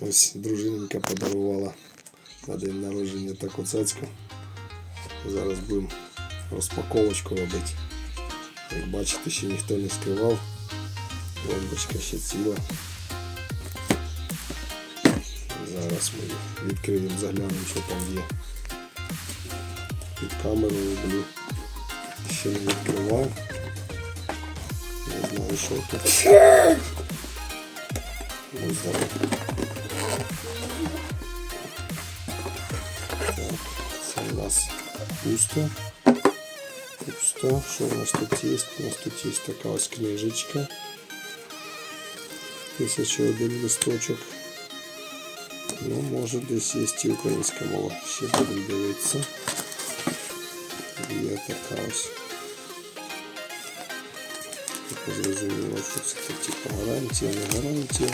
Ось дружиненька подарувала на день народження таку цацьку. Зараз будемо розпаковочку робити. Як бачите, ще ніхто не скривав. Бомбочка ще ціла. Зараз ми її відкриємо, заглянемо, що там є. Під камерою буду. Ще не відкривав. Не знаю, що тут. Ось зараз. Так, це у нас пусто. Пусто. Що у нас тут є? У нас тут є така ось книжечка. Тисяча один листочок. Ну, може десь є і українська мова. Ще будемо дивитися. Є така ось. Таке зрозуміло, що це це типу гарантія, не гарантія.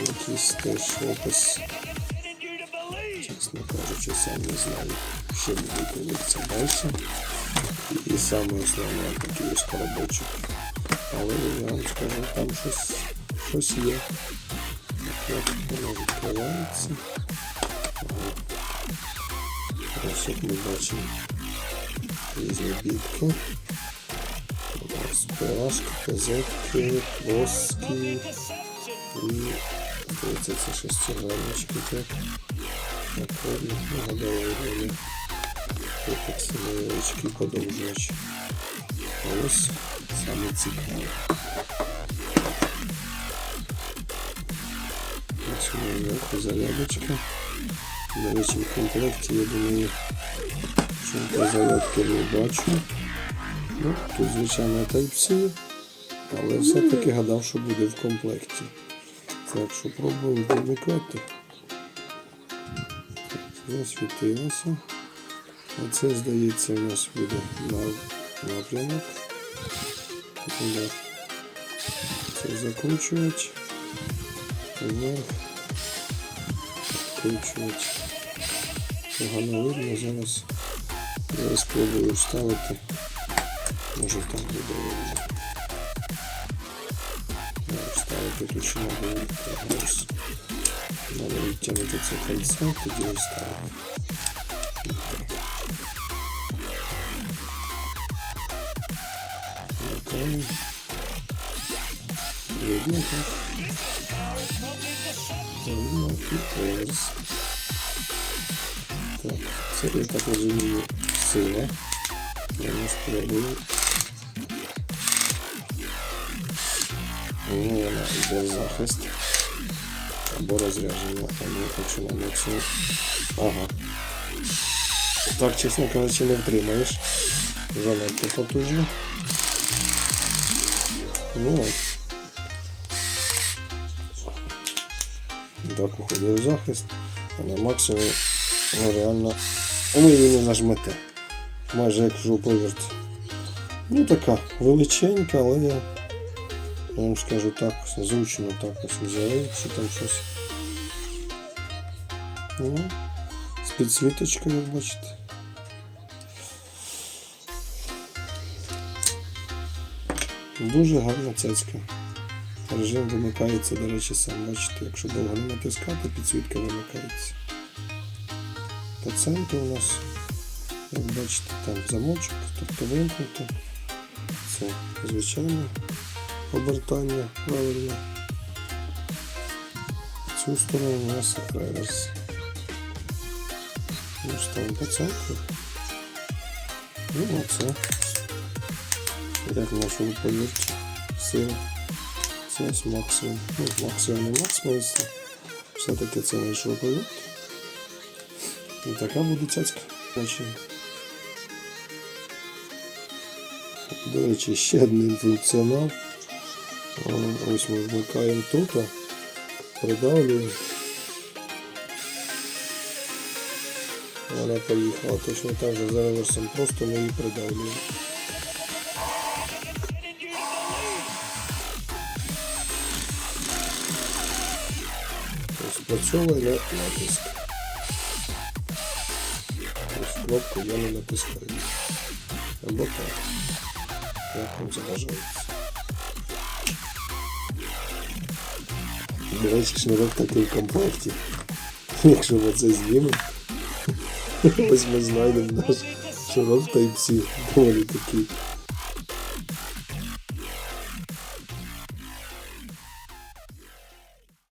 Якийсь теж опис. Чесно кажучи, сам не знаю. Ще буду дивитися далі. І саме основне такий ось коробочок. Але я вам скажу, там щось, щось є. Як воно відкривається. Ага. Ось як ми бачимо. Різні бітки. Ось козетки, плоски. І це шестиграннички так. Накладно нагадали вони. Тут невеличкий подовжувач. Ось саме цікаве. Ось зверху зарядочка. В комплекті, я думаю, що зарядки не бачу. Ну, тут, звичайно, Type-C, але все-таки гадав, що буде в комплекті. Так, що пробуємо вимикати. Засвітилося. А це, здається, у нас буде на- напрямок. Це закручувати. Вверх. Закручувати. Погано видно зараз. Я спробую вставити. Може там буде видно. Я Вставити тут ще надо ось. Надо відтягнути це кольцо, тоді вставити. Накаємо. Видно так. Видно і поверс. Так, це я так розумію сила. Я не спробую. Ну, вона йде захист. Або розрядження, а не хочу на максимум. Ага. Так, чесно кажучи, не втримаєш. Занадто потужно. Ну от. Так уходить в захист, а на максимум ну, реально ви її не нажмете. Майже як жоповерт. Ну така величенька, але я, я вам скажу так, зручно так чи там щось. Ну, з підсвіточкою, як бачите. Дуже гарна цяцька. Режим вимикається, до речі, сам бачите, якщо довго не натискати, підсвітка вимикається. По центру у нас, як бачите, там замочок, тобто вимкнуто. Це звичайне обертання правильно. Цю сторону у нас реверс. Ну, ставимо по центру. Ну, оце. Як нашому повірті. Сила. Це ось максимум. Ну, максимум не максимум. Все-таки це не шопові. І така буде цяцька. До речі, ще один функціонал. Ось ми вмикаємо тут, придавлюємо. Вона поїхала точно так же за реверсом, просто ми її придавлюємо. Спрацьовує на натиск. Ось кнопку я не натискаю. Або так. Як вам заважається. Речі, шнурок такий в комплекті. Якщо ми це знімемо, ось ми знайдемо наш шнурок Type-C. Доволі такий